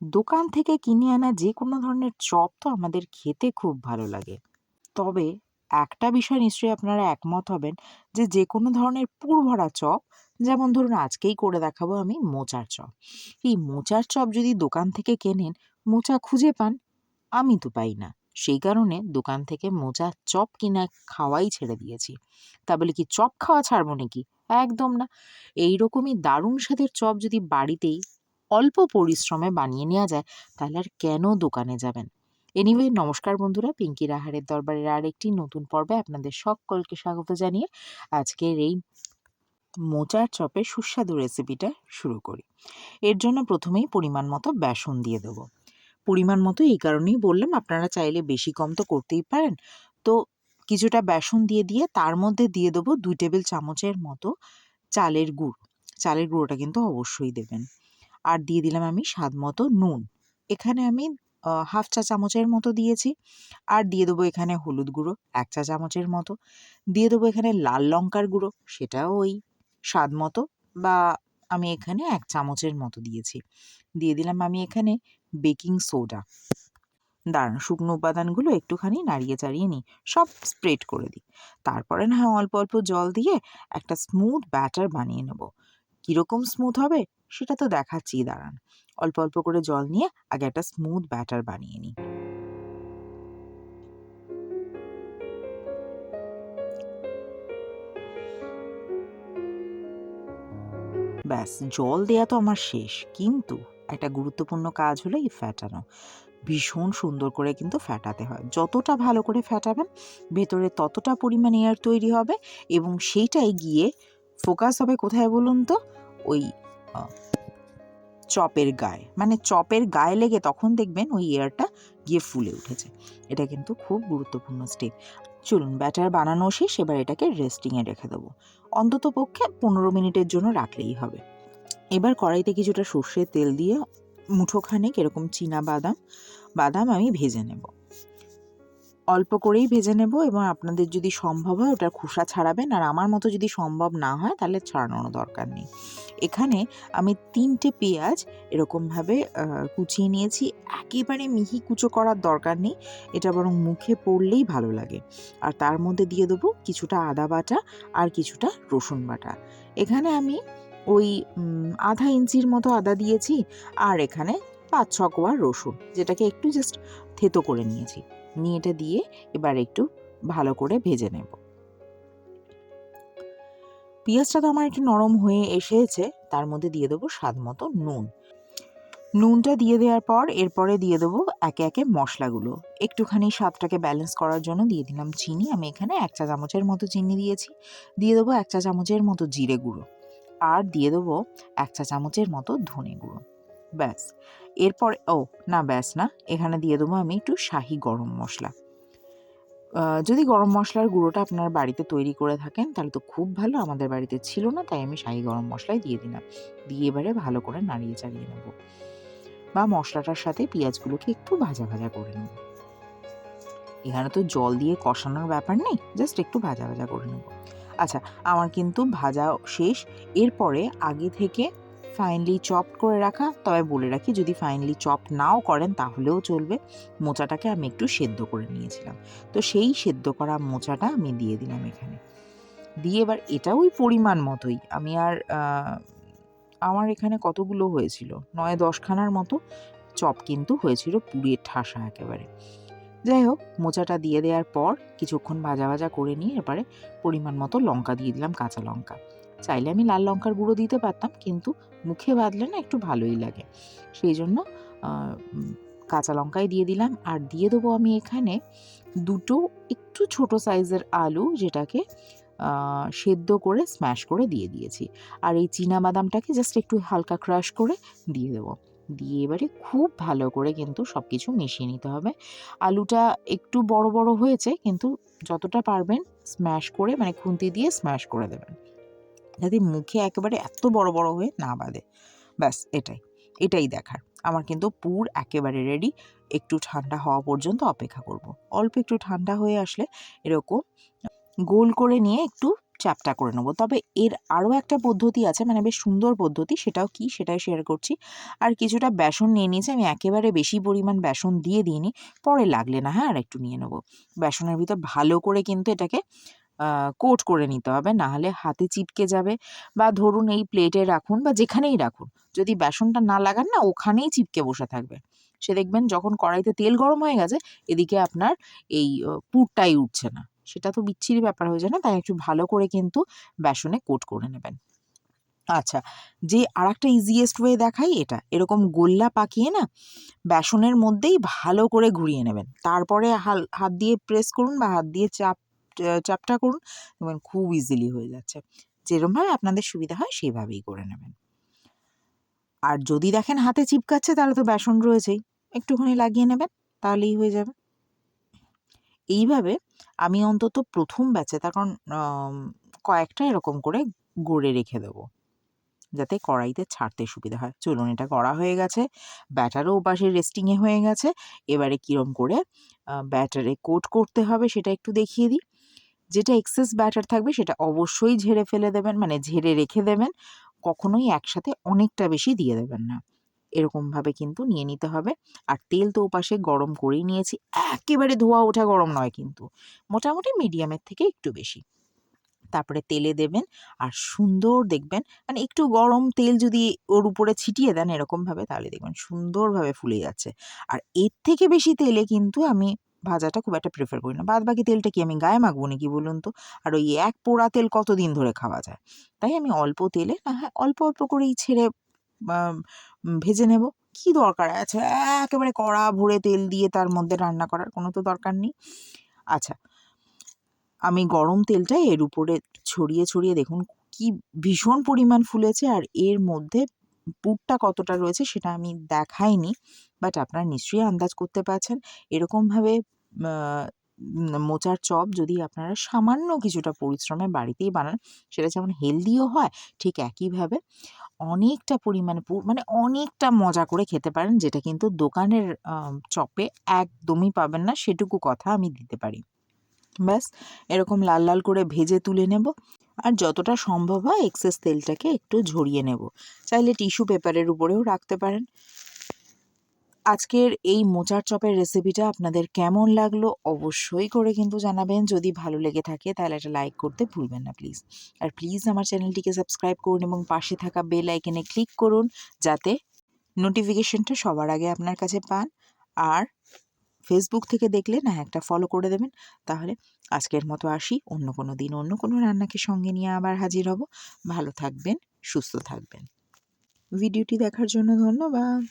দোকান থেকে কিনে আনা যে কোনো ধরনের চপ তো আমাদের খেতে খুব ভালো লাগে। তবে একটা বিষয় নিশ্চয়ই আপনারা একমত হবেন যে যে কোনো ধরনের পুর ভরা চপ, যেমন ধরুন আজকেই করে দেখাবো আমি মোচার চপ। এই মোচার চপ যদি দোকান থেকে কেনেন, মোচা খুঁজে পান, আমি তো পাই না। সেই কারণে দোকান থেকে মোচার চপ কিনা খাওয়াই ছেড়ে দিয়েছি। তা বলে কি চপ খাওয়া ছাড়বো নাকি? একদম না। এইরকমই দারুণ স্বাদের চপ যদি বাড়িতেই অল্প পরিশ্রমে বানিয়ে নেওয়া যায়, তাহলে আর কেন দোকানে যাবেন? এনিওয়ে নমস্কার বন্ধুরা, পিঙ্কির আহারের দরবারের আরেকটি নতুন পর্বে আপনাদের সকলকে স্বাগত জানিয়ে আজকের এই মোচার চপের সুস্বাদু রেসিপিটা শুরু করি। এর জন্য প্রথমেই পরিমাণ মতো বেসন দিয়ে দেবো। পরিমাণ মতো এই কারণেই বললাম, আপনারা চাইলে বেশি কম তো করতেই পারেন। তো কিছুটা বেসন দিয়ে দিয়ে তার মধ্যে দিয়ে দেবো দুই টেবিল চামচের মতো চালের গুঁড়ো। চালের গুঁড়োটা কিন্তু অবশ্যই দেবেন। আর দিয়ে দিলাম আমি স্বাদ মতো নুন। এখানে আমি হাফ চা চামচের মতো দিয়েছি। আর দিয়ে দেবো এখানে হলুদ গুঁড়ো, এক চা চামচের মতো। দিয়ে দেবো এখানে লাল লঙ্কার গুঁড়ো, সেটাও ওই স্বাদ মতো বা আমি এখানে এক চামচের মতো দিয়েছি। দিয়ে দিলাম আমি এখানে বেকিং সোডা। দাঁড়ান, শুকনো উপাদানগুলো একটুখানি নাড়িয়ে চাড়িয়ে নিই, সব স্প্রেড করে দিই। তারপরে না হয় অল্প অল্প জল দিয়ে একটা স্মুথ ব্যাটার বানিয়ে নেব। কীরকম স্মুথ হবে? সেটা তো দেখাচ্ছি, দাঁড়ান। অল্প অল্প করে জল নিয়ে আগে একটা স্মুথ ব্যাটার বানিয়ে নিই। ব্যাস, জল দেয়া তো আমার শেষ। কিন্তু একটা গুরুত্বপূর্ণ কাজ হলো এই ফ্যাটানো ভীষণ সুন্দর করে কিন্তু ফ্যাটাতে হয়। যতটা ভালো করে ফ্যাটাবেন ভেতরে ততটা পরিমাণ এয়ার তৈরি হবে এবং সেইটাই গিয়ে ফোকাস হবে কোথায় বলুন তো? ওই চপের গায়ে। মানে চপের গায়ে লেগে তখন দেখবেন ওই এয়ারটা গিয়ে ফুলে উঠেছে। এটা কিন্তু খুব গুরুত্বপূর্ণ স্টেপ চলুন ব্যাটার বানানো শেষ, এবার এটাকে রেস্টিংয়ে রেখে দেবো। অন্তত পক্ষে পনেরো মিনিটের জন্য রাখলেই হবে। এবার কড়াইতে কিছুটা সর্ষের তেল দিয়ে মুঠোখানেক এরকম চীনা বাদাম বাদাম আমি ভেজে নেব। অল্প করেই ভেজে নেব এবং আপনাদের যদি সম্ভব হয় ওটার খোসা ছাড়াবেন। আর আমার মতো যদি সম্ভব না হয় তাহলে ছাড়ানোর দরকার নেই। এখানে আমি তিনটে পেঁয়াজ এরকমভাবে কুচিয়ে নিয়েছি। একেবারে মিহি কুচো করার দরকার নেই। এটা বরং মুখে পড়লেই ভালো লাগে। আর তার মধ্যে দিয়ে দেবো কিছুটা আদা বাটা আর কিছুটা রসুন বাটা। এখানে আমি ওই আধা ইঞ্চির মতো আদা দিয়েছি। আর এখানে পাঁচ ছ কোয়া রসুন, যেটাকে একটু জাস্ট থেতো করে নিয়েছি। নিয়ে এটা দিয়ে এবার একটু ভালো করে ভেজে নেব। পেঁয়াজটা তো আমার একটু নরম হয়ে এসেছে, তার মধ্যে দিয়ে দেবো স্বাদ মতো নুন। নুনটা দিয়ে দেওয়ার পর এরপরে দিয়ে দেবো একে একে মশলাগুলো। একটুখানি স্বাদটাকে ব্যালেন্স করার জন্য দিয়ে দিলাম চিনি। আমি এখানে এক চা চামচের মতো চিনি দিয়েছি। দিয়ে দেবো এক চা চামচের মতো জিরে গুঁড়ো। আর দিয়ে দেবো এক চা চামচের মতো ধনে গুঁড়ো। ব্যাস। এরপর, ও, না, ব্যাস না, এখানে দিয়ে দেবো আমি একটু শাহি গরম মশলা। যদি গরম মশলার গুঁড়োটা আপনার বাড়িতে তৈরি করে থাকেন, তাহলে তো খুব ভালো, আমাদের বাড়িতে ছিল না, তাই আমি শাহি গরম মশলাই দিয়ে দিলাম। দিয়ে এবারে ভালো করে নাড়িয়ে চালিয়ে নেব। বা মশলাটার সাথে পেঁয়াজগুলোকে একটু ভাজা ভাজা করে নেব। এখানে তো জল দিয়ে কষানোর ব্যাপার নেই, জাস্ট একটু ভাজা ভাজা করে নেব। আচ্ছা আমার কিন্তু ভাজা শেষ। এরপরে আগে থেকে ফাইনলি চপ করে রাখা। তবে বলে রাখি, যদি ফাইনলি চপ নাও করেন, তাহলেও চলবে। মোচাটাকে আমি একটু সেদ্ধ করে নিয়েছিলাম। তো সেই সেদ্ধ করা মোচাটা আমি দিয়ে দিলাম এখানে। দিয়ে এবার এটা ওই পরিমাণ মতোই। আমি আর আমার এখানে কতগুলো হয়েছিল? নয় দশখানার মতো চপ কিন্তু হয়েছিল পুড়িয়ে ঠাসা একেবারে। যাই হোক, মোচাটা দিয়ে দেওয়ার পর কিছুক্ষণ ভাজা ভাজা করে নিয়ে এবারে পরিমাণ মতো লঙ্কা দিয়ে দিলাম, কাঁচা লঙ্কা। চাইলে আমি লাল লঙ্কার গুঁড়ো দিতে পারতাম, কিন্তু মুখে বাঁধলে না একটু ভালোই লাগে। সেই জন্য কাঁচা লঙ্কাই দিয়ে দিলাম। আর দিয়ে দেবো আমি এখানে দুটো একটু ছোট সাইজের আলু, যেটাকে সেদ্ধ করে, স্ম্যাশ করে দিয়ে দিয়েছি। আর এই চীনা বাদামটাকে জাস্ট একটু হালকা ক্রাশ করে দিয়ে দেবো। দিয়ে এবারে খুব ভালো করে কিন্তু সব কিছু মিশিয়ে নিতে হবে। আলুটা একটু বড় বড় হয়েছে, কিন্তু যতটা পারবেন, স্ম্যাশ করে মানে খুন্তি দিয়ে স্ম্যাশ করে দেবেন। যাতে মুখে একেবারে এত বড় বড় হয়ে না বাঁধে। ব্যাস, এটাই। এটাই দেখার। আমার কিন্তু পুর একেবারে রেডি একটু ঠান্ডা হওয়া পর্যন্ত অপেক্ষা করব। অল্প একটু ঠান্ডা হয়ে আসলে এরকম গোল করে নিয়ে একটু চ্যাপটা করে নেব। তবে এর আরও একটা পদ্ধতি আছে মানে বেশ সুন্দর পদ্ধতি, সেটাও কি সেটাই শেয়ার করছি। আর কিছুটা বেসন নিয়ে নিয়েছি, আমি একেবারে বেশি পরিমাণ বেসন দিয়ে দিইনি। পরে লাগলে না হ্যাঁ আর একটু নিয়ে নেব। বেসনের ভিতর ভালো করে কিন্তু এটাকে কোট করে নিতে হবে। নাহলে হাতে চিটকে যাবে বা ধরুন এই প্লেটে রাখুন বা যেখানেই রাখুন। যদি বেসনটা না লাগান না, ওখানেই চিপকে বসে থাকবে। সে দেখবেন যখন কড়াইতে তেল গরম হয়ে গেছে, এদিকে আপনার এই পুরটাই উঠছে না। সেটা তো বিচ্ছিরি ব্যাপার হয়ে যায় না, তাই একটু ভালো করে কিন্তু বেসনে কোট করে নেবেন। আচ্ছা যে আর একটা ইজিয়েস্ট ওয়ে দেখাই এটা। এরকম গোল্লা পাকিয়ে না, বেসনের মধ্যেই ভালো করে ঘুরিয়ে নেবেন। তারপরে হাল, হাত দিয়ে প্রেস করুন বা হাত দিয়ে চাপ চাপটা করুন দেখবেন খুব ইজিলি হয়ে যাচ্ছে। যেরকমভাবে আপনাদের সুবিধা হয় সেইভাবেই করে নেবেন। আর যদি দেখেন হাতে চিপকাচ্ছে তাহলে তো বেসন রয়েছেই। একটুখানি লাগিয়ে নেবেন, তাহলেই হয়ে যাবে। এইভাবে আমি অন্তত প্রথম ব্যাচে, তার কারণ কয়েকটা এরকম করে গড়ে রেখে দেবো। যাতে কড়াইতে ছাড়তে সুবিধা হয়। চলুন, এটা করা হয়ে গেছে। ব্যাটারও ওপাশে রেস্টিংয়ে হয়ে গেছে। এবারে কীরম করে ব্যাটারে কোট করতে হবে সেটা একটু দেখিয়ে দিই। যেটা এক্সেস ব্যাটার থাকবে সেটা অবশ্যই ঝেড়ে ফেলে দেবেন মানে ঝেড়ে রেখে দেবেন। কখনোই একসাথে অনেকটা বেশি দিয়ে দেবেন না। এরকমভাবে কিন্তু নিয়ে নিতে হবে। আর তেল তো ওপাশে গরম করেই নিয়েছি। একেবারে ধোয়া ওঠা গরম নয় কিন্তু। মোটামুটি মিডিয়ামের থেকে একটু বেশি। তারপরে তেলে দেবেন। আর সুন্দর দেখবেন মানে একটু গরম তেল যদি ওর উপরে ছিটিয়ে দেন এরকমভাবে, তাহলে দেখবেন সুন্দরভাবে ফুলে যাচ্ছে। আর এর থেকে বেশি তেলে কিন্তু আমি ভাজাটা খুব একটা প্রেফার করি না। বাদ বাকি তেলটা কি আমি গায়ে মাখবো নাকি বলুন তো? আর ওই এক পোড়া তেল কতদিন ধরে খাওয়া যায়? তাই আমি অল্প তেলে না হ্যাঁ অল্প অল্প করেই ছেড়ে ভেজে নেব। কি দরকার আছে? একেবারে কড়া ভরে তেল দিয়ে তার মধ্যে রান্না করার কোনো তো দরকার নেই। আচ্ছা আমি গরম তেলটা এর উপরে ছড়িয়ে ছড়িয়ে দেখুন কি ভীষণ পরিমাণ ফুলেছে। আর এর মধ্যে পুরটা কতটা রয়েছে সেটা আমি দেখাইনি বাট আপনারা নিশ্চয়ই আন্দাজ করতে পারছেন। এরকমভাবে মোচার চপ যদি আপনারা সামান্য কিছুটা পরিশ্রমে বাড়িতেই বানান, সেটা যেমন হেলদিও হয়, ঠিক একইভাবে অনেকটা পরিমাণে পুর মানে অনেকটা মজা করে খেতে পারেন, যেটা কিন্তু দোকানের চপে একদমই পাবেন না, সেটুকু কথা আমি দিতে পারি। ব্যাস, এরকম লাল লাল করে ভেজে তুলে নেব। আর যতটা সম্ভব হয় এক্সেস তেলটাকে একটু ঝরিয়ে নেব। চাইলে টিস্যু পেপারের উপরেও রাখতে পারেন। আজকের এই মোচার চপের রেসিপিটা আপনাদের কেমন লাগল অবশ্যই করে কিন্তু জানাবেন। যদি ভালো লেগে থাকে তাহলে একটা লাইক করতে ভুলবেন না প্লিজ আর প্লিজ আমার চ্যানেলটিকে সাবস্ক্রাইব করুন এবং পাশে থাকা বেল আইকনে ক্লিক করুন যাতে নোটিফিকেশনটা সবার আগে আপনার কাছে পান। আর ফেসবুক থেকে দেখলে, না, একটা ফলো করে দেবেন। তাহলে আজকের মতো আসি। অন্য কোনো দিন অন্য কোনো রান্নাকে সঙ্গে নিয়ে আবার হাজির হব। ভালো থাকবেন, সুস্থ থাকবেন। ভিডিওটি দেখার জন্য ধন্যবাদ।